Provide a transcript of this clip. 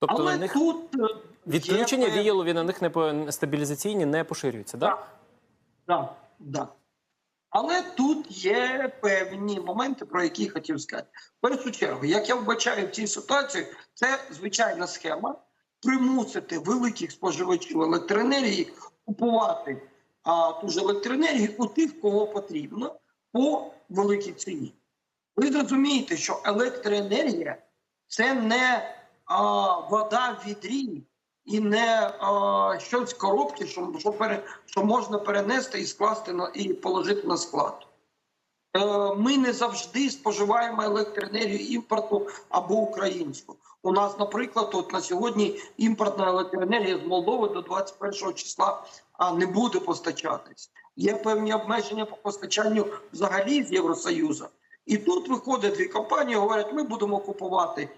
Тобто Але на них тут е, відключення є віялові на них не по- стабілізаційні не поширюються, так? Так, так, так. Але тут є певні моменти, про які хотів сказати. В першу чергу, як я вбачаю в цій ситуації, це звичайна схема примусити великих споживачів електроенергії купувати а, ту ж електроенергію у тих, кого потрібно, по великій ціні. Ви зрозумієте, що електроенергія це не а, вода в відрі і не а, щось в коробці, що, що, пере, що можна перенести і скласти на і положити на склад. Е, Ми не завжди споживаємо електроенергію імпорту або українську. У нас, наприклад, от на сьогодні імпортна електроенергія з Молдови до 21 числа не буде постачатись. Є певні обмеження по постачанню взагалі з Євросоюзу. І тут виходять дві компанії, говорять, ми будемо купувати